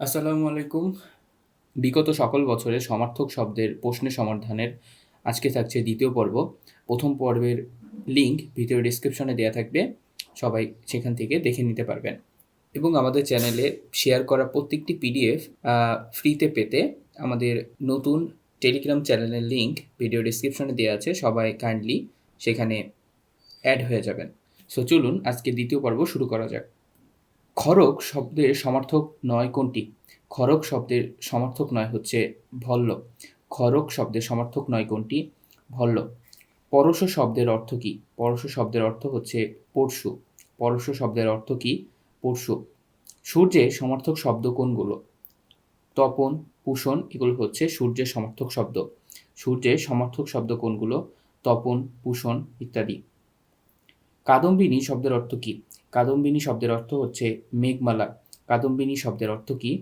আসসালামু আলাইকুম। বিগত সকল বছরের সমার্থক শব্দের প্রশ্নের সমাধানের আজকে থাকছে দ্বিতীয় পর্ব। প্রথম পর্বের লিঙ্ক ভিডিও ডিসক্রিপশনে দেওয়া থাকবে। সবাই সেখান থেকে দেখে নিতে পারবেন। এবং আমাদের চ্যানেলে শেয়ার করা প্রত্যেকটি পিডিএফ ফ্রিতে পেতে আমাদের নতুন টেলিগ্রাম চ্যানেলের লিঙ্ক ভিডিও ডিসক্রিপশনে দেওয়া আছে। সবাই কাইন্ডলি সেখানে অ্যাড হয়ে যাবেন। সো চলুন আজকে দ্বিতীয় পর্ব শুরু করা যাক। খড়গ শব্দের সমার্থক নয় কোনটি? খড়গ শব্দের সমার্থক নয় হচ্ছে ভল্ল। খড়গ শব্দের সমার্থক নয় কোনটি? ভল্ল। পরশ শব্দের অর্থ কী? পরশ শব্দের অর্থ হচ্ছে পরশু। পরশ শব্দের অর্থ কী? পরশু। সূর্যের সমর্থক শব্দ কোনগুলো? তপন, পুষণ এগুলো হচ্ছে সূর্যের সমর্থক শব্দ। সূর্যের সমর্থক শব্দ কোনগুলো? তপন, পুষণ ইত্যাদি। কাদম্বিনী শব্দের অর্থ কী? কাদম্বিনী শব্দের অর্থ হচ্ছে মেঘমালা। কাদম্বিনী শব্দের অর্থ কী?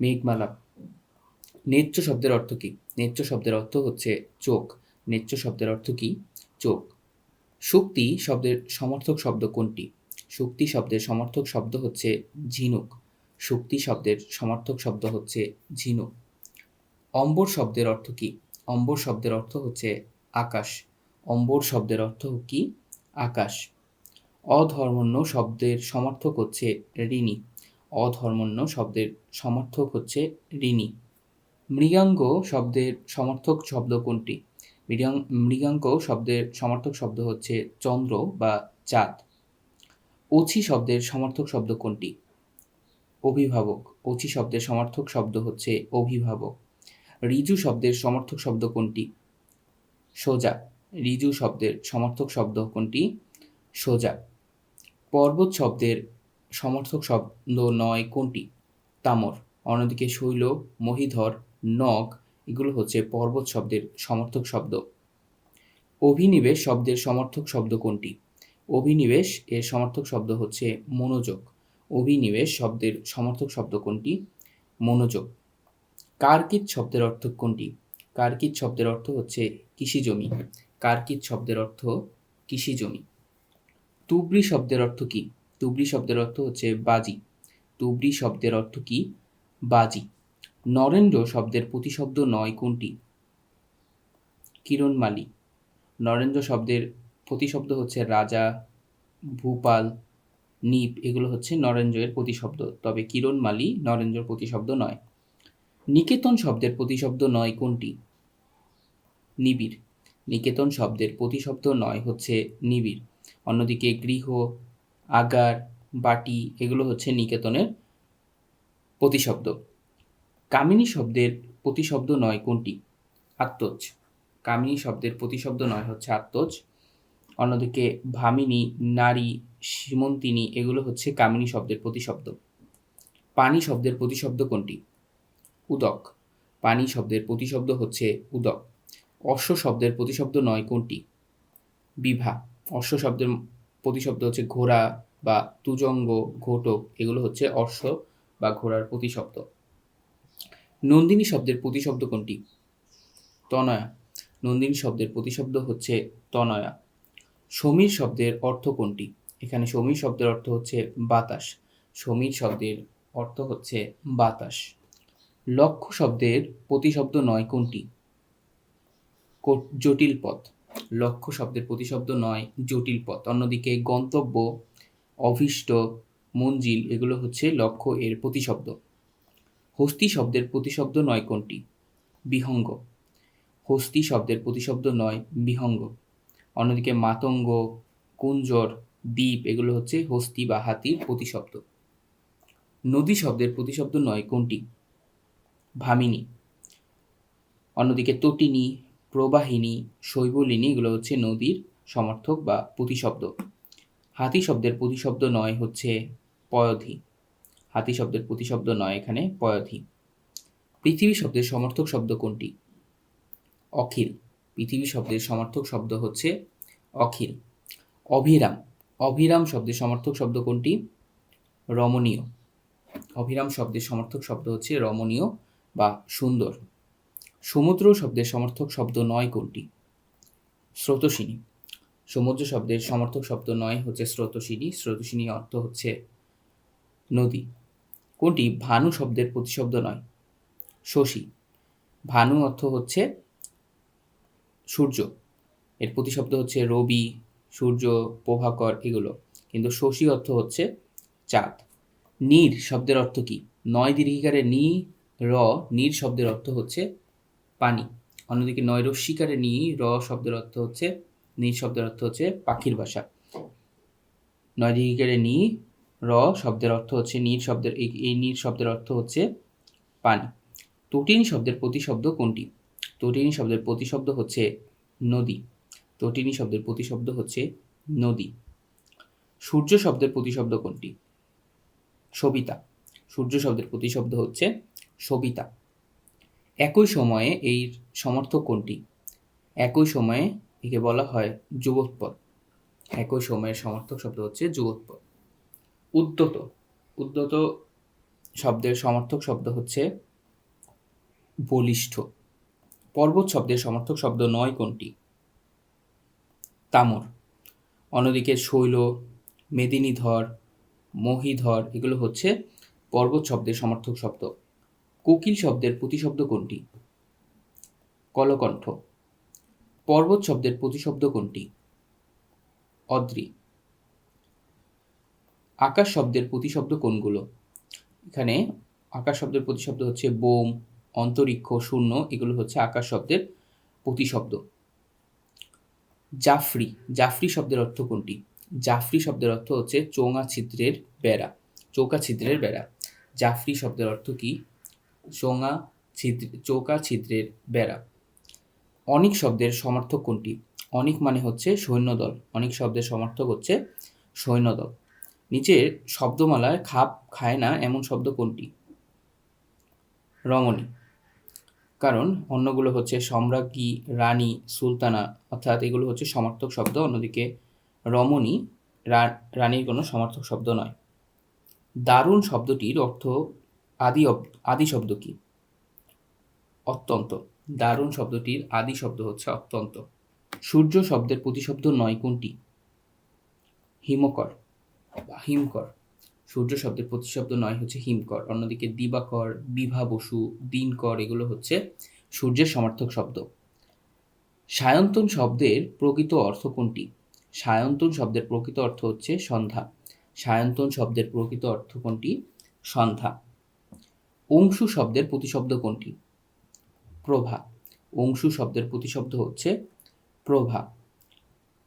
মেঘমালা। নেত্র শব্দের অর্থ কী? নেত্র শব্দের অর্থ হচ্ছে চোখ। নেত্র শব্দের অর্থ কী? চোখ। শক্তি শব্দের সমর্থক শব্দ কোনটি? শক্তি শব্দের সমর্থক শব্দ হচ্ছে ঝিনুক। শক্তি শব্দের সমর্থক শব্দ হচ্ছে ঝিনুক। অম্বর শব্দের অর্থ কী? অম্বর শব্দের অর্থ হচ্ছে আকাশ। অম্বর শব্দের অর্থ কি? আকাশ। অধর্মণ্য শব্দের সমর্থক হচ্ছে ঋণী। অধর্মণ্য শব্দের সমর্থক হচ্ছে ঋণী। মৃগাঙ্গ শব্দের সমর্থক শব্দ কোনটি? মৃগাং মৃগাঙ্ক শব্দের সমর্থক শব্দ হচ্ছে চন্দ্র বা চাঁদ। অছি শব্দের সমর্থক শব্দ কোনটি? অভিভাবক। অচি শব্দের সমর্থক শব্দ হচ্ছে অভিভাবক। রিজু শব্দের সমর্থক শব্দ কোনটি? সোজা। রিজু শব্দের সমর্থক শব্দ কোনটি? সোজা। পর্বত শব্দের সমর্থক শব্দ নয় কোনটি? তামর, অন্যদিকে শৈল, মহিধর নগ এগুলো হচ্ছে পর্বত শব্দের সমর্থক শব্দ। অভিনিবেশ শব্দের সমর্থক শব্দ কোনটি? অভিনিবেশ এর সমর্থক শব্দ হচ্ছে মনোযোগ। অভিনিবেশ শব্দের সমর্থক শব্দ কোনটি? মনোযোগ। কার্কিত শব্দের অর্থ কোনটি? কার্কিত শব্দের অর্থ হচ্ছে কৃষি জমি কার্কিত শব্দের অর্থ কৃষি জমি তুবড়ি শব্দের অর্থ কী? তুবড়ি শব্দের অর্থ হচ্ছে বাজি। তুবড়ি শব্দের অর্থ কী? বাজি। নরেন্দ্র শব্দের প্রতিশব্দ নয় কোনটি? কিরণমালী। নরেন্দ্র শব্দের প্রতিশব্দ হচ্ছে রাজা, ভূপাল নিপ এগুলো হচ্ছে নরেন্দ্রের প্রতিশব্দ। তবে কিরণমালী নরেন্দ্রের প্রতিশব্দ নয়। নিকেতন শব্দের প্রতিশব্দ নয় কোনটি? নিবিড়। নিকেতন শব্দের প্রতিশব্দ নয় হচ্ছে নিবিড়। অন্যদিকে গৃহ, আগার, বাটি এগুলো হচ্ছে নিকেতনের প্রতিশব্দ। কামিনী শব্দের প্রতিশব্দ নয় কোনটি? আত্মজ। কামিনী শব্দের প্রতিশব্দ নয় হচ্ছে আত্মজ। অন্যদিকে ভামিনী, নারী সীমন্তিনী এগুলো হচ্ছে কামিনী শব্দের প্রতিশব্দ। পানি শব্দের প্রতিশব্দ কোনটি? উদক। পানি শব্দের প্রতিশব্দ হচ্ছে উদক। অশ্ব শব্দের প্রতিশব্দ নয় কোনটি? বিভা। অশ্ব শব্দের প্রতিশব্দ হচ্ছে ঘোড়া বা তুজঙ্গ, ঘোটক, এগুলো হচ্ছে অশ্ব বা ঘোড়ার প্রতিশব্দ নন্দিনী শব্দের প্রতিশব্দ কোনটি? তনয়া। নন্দিনী শব্দের প্রতিশব্দ হচ্ছে তনয়া। সমীর শব্দের অর্থ কোনটি? এখানে সমীর শব্দের অর্থ হচ্ছে বাতাস। সমীর শব্দের অর্থ হচ্ছে বাতাস। লক্ষ্য শব্দের প্রতিশব্দ নয় কোনটি? জটিল পথ। লক্ষ্য শব্দের প্রতিশব্দ নয়, জটিল পথ। অন্যদিকে গন্তব্য, অভীষ্ট, মঞ্জিল, এগুলো হচ্ছে লক্ষ্য এর প্রতিশব্দ। হস্তি শব্দের প্রতিশব্দ নয় কোনটি? বিহঙ্গ। হস্তি শব্দের প্রতিশব্দ নয়, বিহঙ্গ। অন্যদিকে মাতঙ্গ, কুঞ্জর, দ্বীপ, এগুলো হচ্ছে হস্তি বা হাতির প্রতিশব্দ। নদী শব্দের প্রতিশব্দ নয় কোনটি? ভামিনী। অন্যদিকে তটিনী প্রবাহিনী, শৈবলিনী এগুলো হচ্ছে নদীর সমর্থক বা প্রতিশব্দ। হাতি শব্দের প্রতিশব্দ নয় হচ্ছে পয়ধি। হাতি শব্দের প্রতিশব্দ নয় এখানে পয়ধি। পৃথিবী শব্দের সমর্থক শব্দ কোনটি? অখিল। পৃথিবী শব্দের সমর্থক শব্দ হচ্ছে অখিল। অভিরাম। অভিরাম শব্দের সমর্থক শব্দ কোনটি? রমণীয়। অভিরাম শব্দের সমর্থক শব্দ হচ্ছে রমণীয় বা সুন্দর। সমুদ্র শব্দের সমর্থক শব্দ নয় কোনটি? স্রোতসিনী। সমুদ্র শব্দের সমর্থক শব্দ নয় হচ্ছে স্রোতসিনী। স্রোতসিনী অর্থ হচ্ছে নদী। কোনটি? ভানু শব্দের প্রতিশব্দ নয়। শশী। ভানু অর্থ হচ্ছে সূর্য। এর প্রতিশব্দ হচ্ছে রবি, সূর্য, প্রভাকর এগুলো। কিন্তু শশী অর্থ হচ্ছে চাঁদ। নীর শব্দের অর্থ কি? নয় দীর্ঘিকারে নি, র, নীর শব্দের অর্থ হচ্ছে পানি। অন্যদিকে নয় রস্বীকারে নি র শব্দের অর্থ হচ্ছে নীর শব্দের অর্থ হচ্ছে পাখির বাসা। নয় দীর্ঘিকারে নি র শব্দের অর্থ হচ্ছে নীর শব্দের, এই এই নীর শব্দের অর্থ হচ্ছে পানি। তটিনী শব্দের প্রতিশব্দ কোনটি? তটিনী শব্দের প্রতিশব্দ হচ্ছে নদী। তটিনী শব্দের প্রতিশব্দ হচ্ছে নদী। সূর্য শব্দের প্রতিশব্দ কোনটি? সবিতা। সূর্য শব্দের প্রতিশব্দ হচ্ছে সবিতা। একই সময়ে এই সমর্থক কোনটি? একই সময়ে একে বলা হয় যুগোৎপদ। একই সময়ের সমর্থক শব্দ হচ্ছে যুগোৎপদ। উদ্যত উদ্যত শব্দের সমর্থক শব্দ হচ্ছে বলিষ্ঠ। পর্বত শব্দের সমর্থক শব্দ নয় কোনটি? তামর। অন্যদিকে শৈল, মেদিনীধর, মহিধর এগুলো হচ্ছে পর্বত শব্দের সমর্থক শব্দ। কোকিল শব্দের প্রতিশব্দ কোনটি? কলকণ্ঠ। পর্বত শব্দের প্রতিশব্দ কোনটি? অদ্রি। আকাশ শব্দের প্রতিশব্দ কোনগুলো? এখানে আকাশ শব্দের প্রতিশব্দ হচ্ছে বোম, অন্তরিক্ষ, শূন্য, এগুলো হচ্ছে আকাশ শব্দের প্রতিশব্দ। জাফরি। জাফরি শব্দের অর্থ কোনটি? জাফরি শব্দের অর্থ হচ্ছে চোঙা ছিদ্রের বেড়া, চৌকা ছিদ্রের বেড়া। জাফরি শব্দের অর্থ কি? চোঙা ছিদ্র, চৌকা ছিদ্রের বেড়া। অনেক শব্দের সমর্থক কোনটি? অনেক মানে হচ্ছে সৈন্যদল। অনেক শব্দের সমর্থক হচ্ছে সৈন্যদল। নিচের শব্দমালায় খাপ খায় না এমন শব্দ কোনটি? রমণী। কারণ অন্যগুলো হচ্ছে সম্রাজ্ঞী, রানী, সুলতানা, অর্থাৎ এগুলো হচ্ছে সমর্থক শব্দ, অন্যদিকে রমণী রানীর কোনো সমর্থক শব্দ নয়। দারুণ শব্দটির অর্থ আদি আদি শব্দ কি? অত্যন্ত। দারুণ শব্দটির আদি শব্দ হচ্ছে অত্যন্ত। সূর্য শব্দের প্রতিশব্দ নয় কোনটি? হিমকর বা হিমকর। সূর্য শব্দের প্রতিশব্দ নয় হচ্ছে হিমকর। অন্যদিকে দিবাকর বিভা বসু, দিনকর এগুলো হচ্ছে সূর্যের সমর্থক শব্দ। সায়ন্তন শব্দের প্রকৃত অর্থ কোনটি? সায়ন্তন শব্দের প্রকৃত অর্থ হচ্ছে সন্ধ্যা। সায়ন্তন শব্দের প্রকৃত অর্থ কোনটি? সন্ধ্যা। অংশু শব্দের প্রতিশব্দ কোনটি? প্রভা। অংশু শব্দের প্রতিশব্দ হচ্ছে প্রভা।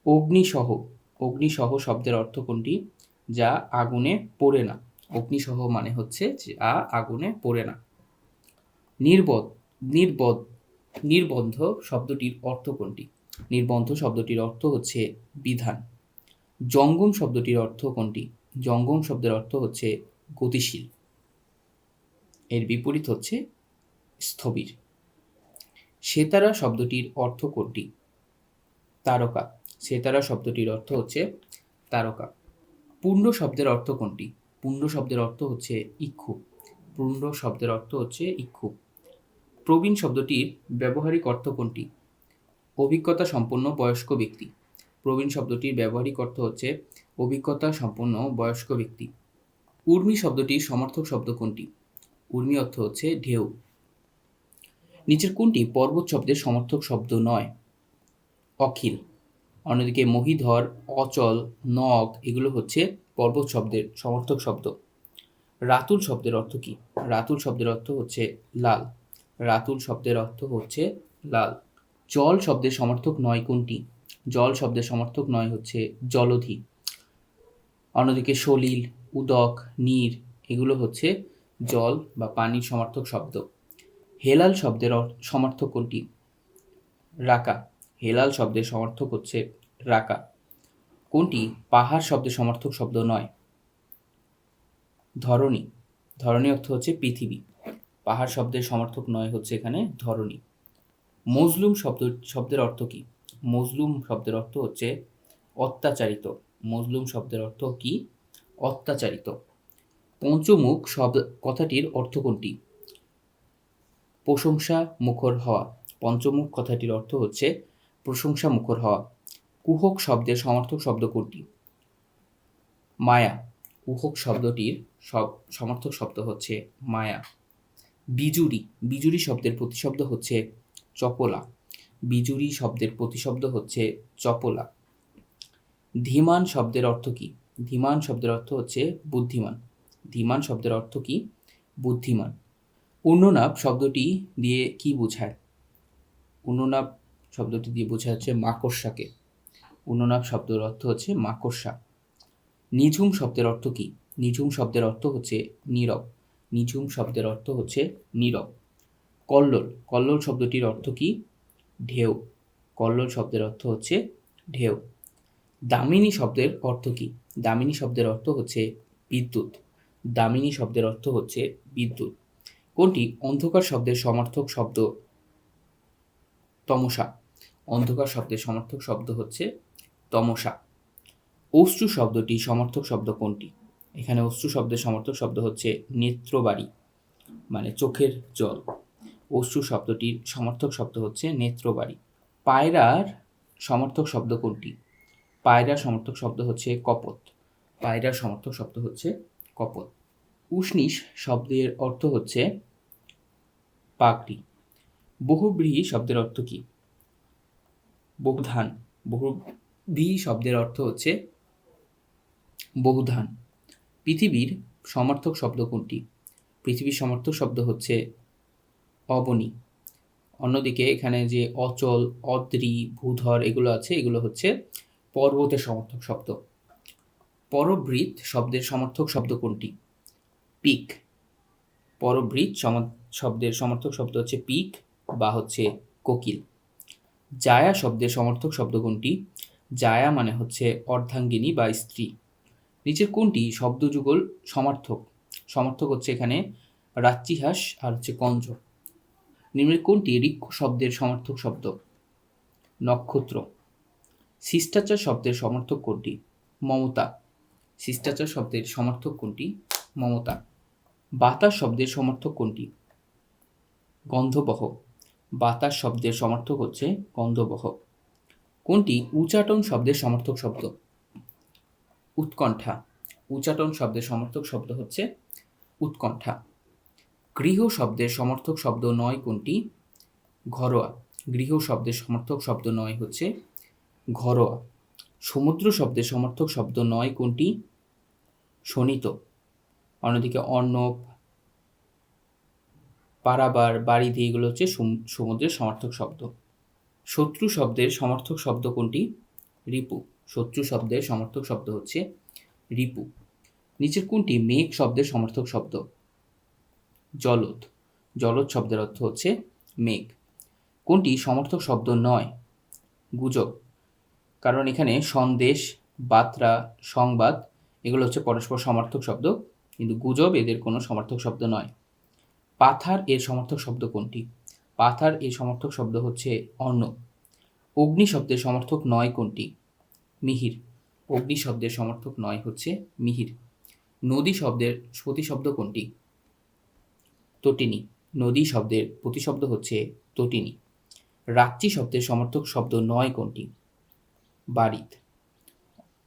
অগ্নিসহ। অগ্নিসহ শব্দের অর্থ কোনটি? যা আগুনে পড়ে না। অগ্নিসহ মানে হচ্ছে যা আগুনে পড়ে না। নির্বদ নির্বদ নির্বন্ধ শব্দটির অর্থ কোনটি? নির্বন্ধ শব্দটির অর্থ হচ্ছে বিধান। জঙ্গম শব্দটির অর্থ কোনটি? জঙ্গম শব্দের অর্থ হচ্ছে গতিশীল। এর বিপরীত হচ্ছে স্থবির। সেতারা শব্দটির অর্থ কোনটি? তারকা। সেতারা শব্দটির অর্থ হচ্ছে তারকা। পূর্ণ শব্দের অর্থ কোনটি? পুণ্ড শব্দের অর্থ হচ্ছে ইক্ষু। পূর্ণ শব্দের অর্থ হচ্ছে ইক্ষু। প্রবীণ শব্দটির ব্যবহারিক অর্থ কোনটি? অভিজ্ঞতা সম্পন্ন বয়স্ক ব্যক্তি। প্রবীণ শব্দটির ব্যবহারিক অর্থ হচ্ছে অভিজ্ঞতা সম্পন্ন বয়স্ক ব্যক্তি। উর্মি শব্দটির সমর্থক শব্দ কোনটি? উর্মি অর্থ হচ্ছে ঢেউ। নিচের কোনটি পর্বত শব্দের সমর্থক শব্দ নয়, অখিল। অন্যদিকে মহিধর, অচল নগ এগুলো হচ্ছে পর্বত শব্দের সমর্থক শব্দ। রাতুল শব্দের অর্থ কী? রাতুল শব্দের অর্থ হচ্ছে লাল। রাতুল শব্দের অর্থ হচ্ছে লাল। জল শব্দের সমর্থক নয় কোনটি? জল শব্দের সমর্থক নয় হচ্ছে জলধি। অন্যদিকে সলিল, উদক, নীর এগুলো হচ্ছে জল বা পানির সমর্থক শব্দ। হেলাল শব্দের সমর্থক কোনটি? রাকা। হেলাল শব্দের সমর্থক হচ্ছে রাকা। কোনটি? পাহাড় শব্দের সমর্থক শব্দ নয়। ধরণী। ধরণী অর্থ হচ্ছে পৃথিবী। পাহাড় শব্দের সমর্থক নয় হচ্ছে এখানে ধরণী। মজলুম শব্দ শব্দের অর্থ কি? মজলুম শব্দের অর্থ হচ্ছে অত্যাচারিত। মজলুম শব্দের অর্থ কি? অত্যাচারিত। পঞ্চমুখ শব্দ কথাটির অর্থ কোনটি? প্রশংসা মুখর হওয়া। পঞ্চমুখ কথাটির অর্থ হচ্ছে প্রশংসা মুখর হওয়া। কুহক শব্দের সমর্থক শব্দ কোনটি? মায়া। উহক শব্দটির সব সমর্থক শব্দ হচ্ছে মায়া। বিজুরি বিজুরি শব্দের প্রতিশব্দ হচ্ছে চপলা। বিজুরি শব্দের প্রতিশব্দ হচ্ছে চপলা। ধীমান শব্দের অর্থ কী? ধীমান শব্দের অর্থ হচ্ছে বুদ্ধিমান। ধীমান শব্দের অর্থ কী? বুদ্ধিমান। অন্যনাপ শব্দটি দিয়ে কি বোঝায়? অন্যনাপ শব্দটি দিয়ে বোঝা হচ্ছে মাকড়সাকে। অন্যনাপ শব্দের অর্থ হচ্ছে মাকড়সা। নিঝুম শব্দের অর্থ কী? নিঝুম শব্দের অর্থ হচ্ছে নীরব। নিঝুম শব্দের অর্থ হচ্ছে নীরব। কল্লোল। কল্লোল শব্দটির অর্থ কী? ঢেউ। কল্লোল শব্দের অর্থ হচ্ছে ঢেউ। দামিনী শব্দের অর্থ কী? দামিনী শব্দের অর্থ হচ্ছে বিদ্যুৎ। দামিনী শব্দের অর্থ হচ্ছে বিদ্যুৎ। কোনটি? অন্ধকার শব্দের সমার্থক শব্দ তমসা। অন্ধকার শব্দের সমার্থক শব্দ হচ্ছে তমসা। অশ্রু শব্দটি সমর্থক শব্দ কোনটি? এখানে অশ্রু শব্দের সমর্থক শব্দ হচ্ছে নেত্রবাড়ি মানে চোখের জল। অশ্রু শব্দটির সমর্থক শব্দ হচ্ছে নেত্রবাড়ি। পায়রার সমর্থক শব্দ কোনটি? পায়রার সমর্থক শব্দ হচ্ছে কপত। পায়রার সমর্থক শব্দ হচ্ছে কপত উষ্ণিস শব্দের অর্থ হচ্ছে পাগড়ি। বহুব্রীহি শব্দের অর্থ কী? বহুধান। বহুব্রীহি শব্দের অর্থ হচ্ছে বহুধান। পৃথিবীর সমর্থক শব্দ কোনটি? পৃথিবীর সমর্থক শব্দ হচ্ছে অবনী। অন্যদিকে এখানে যে অচল, অদ্রি, ভূধর এগুলো আছে, এগুলো হচ্ছে পর্বতের সমর্থক শব্দ। পরবৃত শব্দের সমর্থক শব্দ কোনটি? পিক। পরবৃত শব্দের সমর্থক শব্দ হচ্ছে পিক বা হচ্ছে কোকিল। জায়া শব্দের সমর্থক শব্দ কোনটি? জায়া মানে হচ্ছে অর্ধাঙ্গিনী বা স্ত্রী। নিচের কোনটি? শব্দযুগল সমার্থক। সমর্থক হচ্ছে এখানে রাত্রিহাস আর হচ্ছে কঞ্জ নিম্নের কোনটি? ঋক্ষ শব্দের সমর্থক শব্দ। নক্ষত্র। শিষ্টাচার শব্দের সমর্থক কোনটি? মমতা। শিষ্টাচার শব্দের সমর্থক কোনটি? মমতা। বাতাস শব্দের সমর্থক কোনটি? গন্ধবহ। বাতাস শব্দের সমর্থক হচ্ছে গন্ধবহ। কোনটি? উচাটন শব্দের সমর্থক শব্দ। উৎকণ্ঠা। উচাটন শব্দের সমর্থক শব্দ হচ্ছে উৎকণ্ঠা। গৃহ শব্দের সমর্থক শব্দ নয় কোনটি? ঘরোয়া। গৃহ শব্দের সমর্থক শব্দ নয় হচ্ছে ঘরোয়া। সমুদ্র শব্দের সমর্থক শব্দ নয় কোনটি? শোণিত। অন্যদিকে অর্ণব, পারাবার বাড়ি দিয়ে এগুলো হচ্ছে সমুদ্রের সমর্থক শব্দ। শত্রু শব্দের সমর্থক শব্দ কোনটি? রিপু। শত্রু শব্দের সমর্থক শব্দ হচ্ছে রিপু। নিচের কোনটি? মেঘ শব্দের সমর্থক শব্দ। জলদ। জলদ শব্দের অর্থ হচ্ছে মেঘ। কোনটি? সমর্থক শব্দ নয়। গুজব। কারণ এখানে সন্দেশ বার্তা সংবাদ, এগুলো হচ্ছে পরস্পর সমর্থক শব্দ। কিন্তু গুজব এদের কোনো সমর্থক শব্দ নয়। পাথার এর সমর্থক শব্দ কোনটি? পাথার এর সমর্থক শব্দ হচ্ছে অন্ন। অগ্নি শব্দের সমর্থক নয় কোনটি? মিহির। অগ্নি শব্দের সমর্থক নয় হচ্ছে মিহির। নদী শব্দের প্রতিশব্দ কোনটি? তটিনী। নদী শব্দের প্রতিশব্দ হচ্ছে তটিনী। রাত্রি শব্দের সমর্থক শব্দ নয় কোনটি? বাড়িত।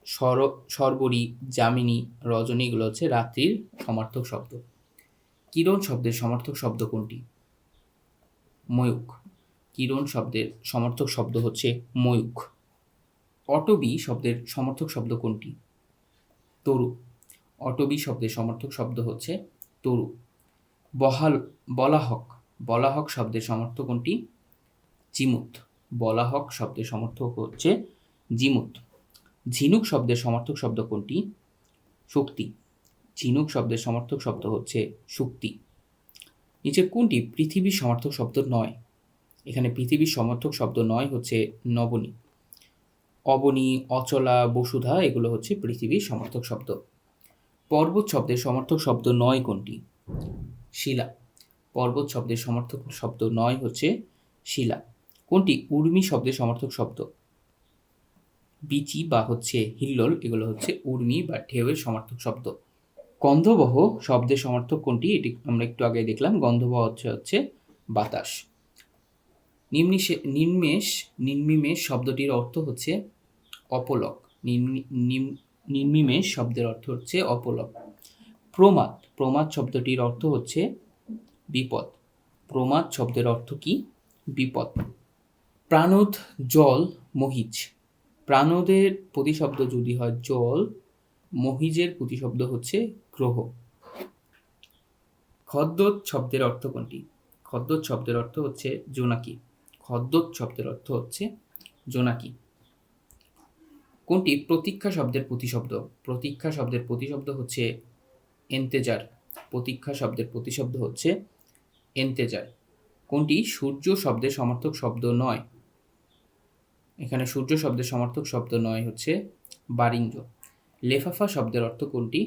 সর, সর্বরী, যামিনী, রজনী এগুলো হচ্ছে রাত্রির সমার্থক শব্দ। কিরণ শব্দের সমর্থক শব্দ কোনটি? ময়ূক কিরণ শব্দের সমর্থক শব্দ হচ্ছে ময়ূক অটবি শব্দের সমর্থক শব্দ কোনটি? তরু। অটবি শব্দের সমর্থক শব্দ হচ্ছে তরু। বহাল, বলাহক। বলাহক শব্দের সমর্থক কোনটি? জিমুত বলাহক শব্দের সমর্থক হচ্ছে জিমুত। ঝিনুক শব্দের সমর্থক শব্দ কোনটি? শক্তি। ঝিনুক শব্দের সমর্থক শব্দ হচ্ছে শক্তি। নিচের কোনটি পৃথিবীর সমর্থক শব্দ নয়? এখানে পৃথিবীর সমর্থক শব্দ নয় হচ্ছে নবনী। অবনী, অচলা, বসুধা এগুলো হচ্ছে পৃথিবীর সমর্থক শব্দ। পর্বত শব্দের সমর্থক শব্দ নয় কোনটি? শিলা। পর্বত শব্দের সমর্থক শব্দ নয় হচ্ছে শিলা। কোনটি? উর্মি শব্দের সমর্থক শব্দ। বিচি বা হচ্ছে হিল্লোল, এগুলো হচ্ছে উর্মি বা ঢেউয়ের সমর্থক শব্দ। গন্ধবহ শব্দের সমর্থক কোনটি? এটি আমরা একটু আগে দেখলাম। গন্ধবহ হচ্ছে হচ্ছে বাতাস। নিম্নিশে নিম্মেষ নিম্মিমেষ শব্দটির অর্থ হচ্ছে অপলক। নির্মিমেষ শব্দের অর্থ হচ্ছে অপলক। প্রমাদ প্রমাদ শব্দটির অর্থ হচ্ছে বিপদ। প্রমাদ শব্দের অর্থ কি? বিপদ। প্রাণোদ, জল মহিজ প্রাণোদের প্রতিশব্দ যদি হয় জল, মহিজের প্রতিশব্দ হচ্ছে গ্রহ। খদ্দোত শব্দের অর্থ কোনটি? খদ্দোত শব্দের অর্থ হচ্ছে জোনাকি। খদ্দোত শব্দের অর্থ হচ্ছে জোনাকি। কোনটি? প্রতীক্ষা শব্দের প্রতিশব্দ। প্রতীক্ষা শব্দের প্রতিশব্দ হচ্ছে এন্তেজার। প্রতীক্ষা শব্দের প্রতিশব্দ হচ্ছে এন্তেজার। কোনটি? সূর্য শব্দের সমর্থক শব্দ নয়। এখানে সূর্য শব্দের সমর্থক শব্দ নয় হচ্ছে বারিঞ্জ লেফাফা শব্দের অর্থ কোনটি?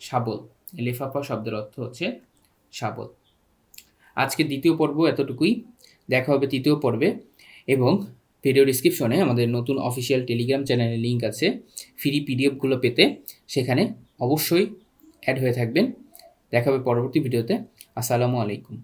শাবল। লেফাফা শব্দের অর্থ হচ্ছে শাবল। আজকে দ্বিতীয় পর্ব এতটুকুই। দেখা হবে তৃতীয় পর্বে এবং ভিডিও ডিসক্রিপশনে আমাদের নতুন অফিসিয়াল টেলিগ্রাম চ্যানেলের লিঙ্ক আছে। ফ্রি পিডিএফগুলো পেতে সেখানে অবশ্যই অ্যাড হয়ে থাকবেন। দেখা হবে পরবর্তী ভিডিওতে আসসালামু আলাইকুম।